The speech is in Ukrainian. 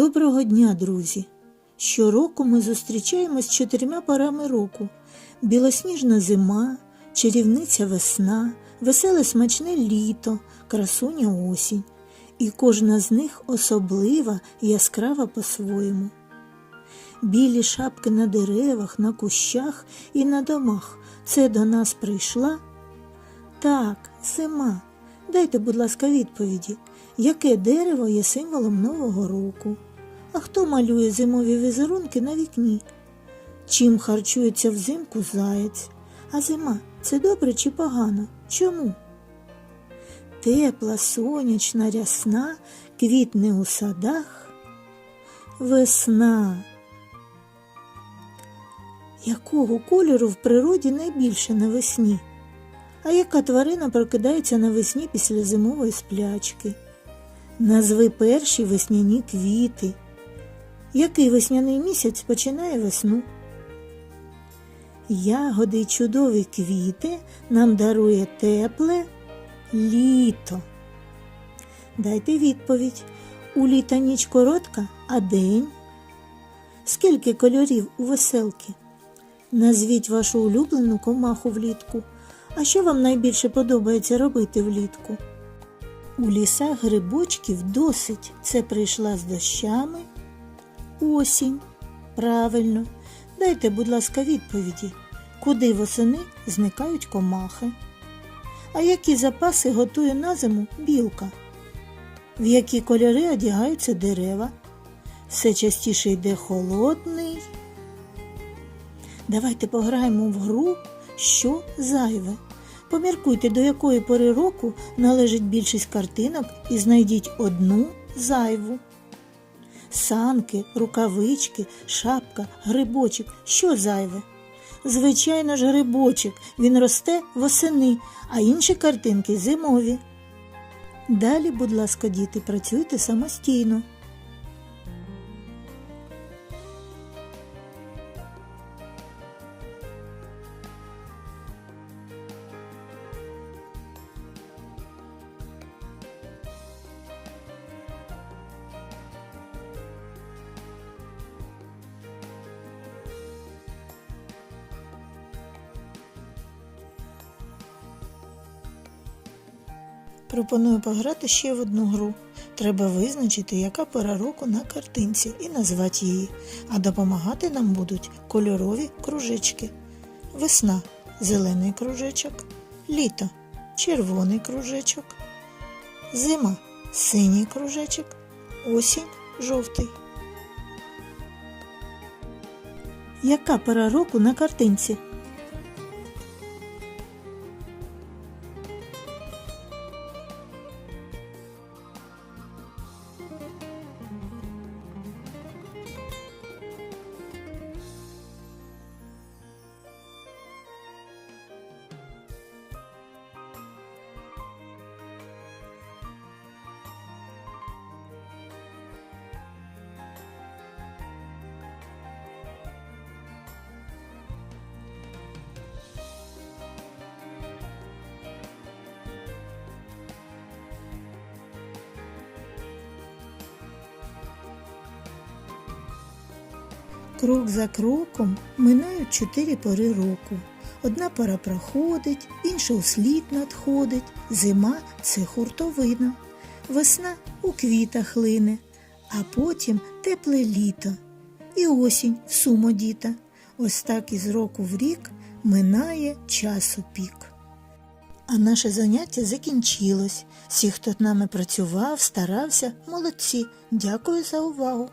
Доброго дня, друзі! Щороку ми зустрічаємось з чотирма парами року: білосніжна зима, чарівниця весна, веселе смачне літо, красуня осінь. І кожна з них особлива і яскрава по-своєму. Білі шапки на деревах, на кущах і на домах. Це до нас прийшла? Так, зима. Дайте, будь ласка, відповіді, яке дерево є символом Нового року? А хто малює зимові візерунки на вікні? Чим харчується взимку заєць? А зима це добре чи погано? Чому? Тепла, сонячна, рясна, квітне у садах. Весна. Якого кольору в природі найбільше навесні? А яка тварина прокидається навесні після зимової сплячки? Назви перші весняні квіти. Який весняний місяць починає весну? Ягоди й чудові квіти нам дарує тепле літо. Дайте відповідь. У літа ніч коротка, а день? Скільки кольорів у веселки? Назвіть вашу улюблену комаху влітку. А що вам найбільше подобається робити влітку? У лісах грибочків досить. Це прийшла з дощами. Осінь. Правильно. Дайте, будь ласка, відповіді, куди восени зникають комахи. А які запаси готує на зиму білка? В які кольори одягаються дерева? Все частіше йде холодний. Давайте пограємо в гру, що зайве. Поміркуйте, до якої пори року належить більшість картинок і знайдіть одну зайву. Санки, рукавички, шапка, грибочок. Що зайве? Звичайно ж, грибочок. Він росте восени, а інші картинки зимові. Далі, будь ласка, діти, працюйте самостійно. Пропоную пограти ще в одну гру. Треба визначити, яка пора року на картинці, і назвати її, а допомагати нам будуть кольорові кружечки. Весна зелений кружечок, літо червоний кружечок, зима синій кружечок, осінь жовтий. Яка пора року на картинці? Крок за кроком минають чотири пори року. Одна пора проходить, інша услід надходить, зима це хуртовина, весна у квітах лине, а потім тепле літо і осінь в сумодіта. Ось так із року в рік минає часу пік. А наше заняття закінчилось. Всі, хто з нами працював, старався, молодці. Дякую за увагу.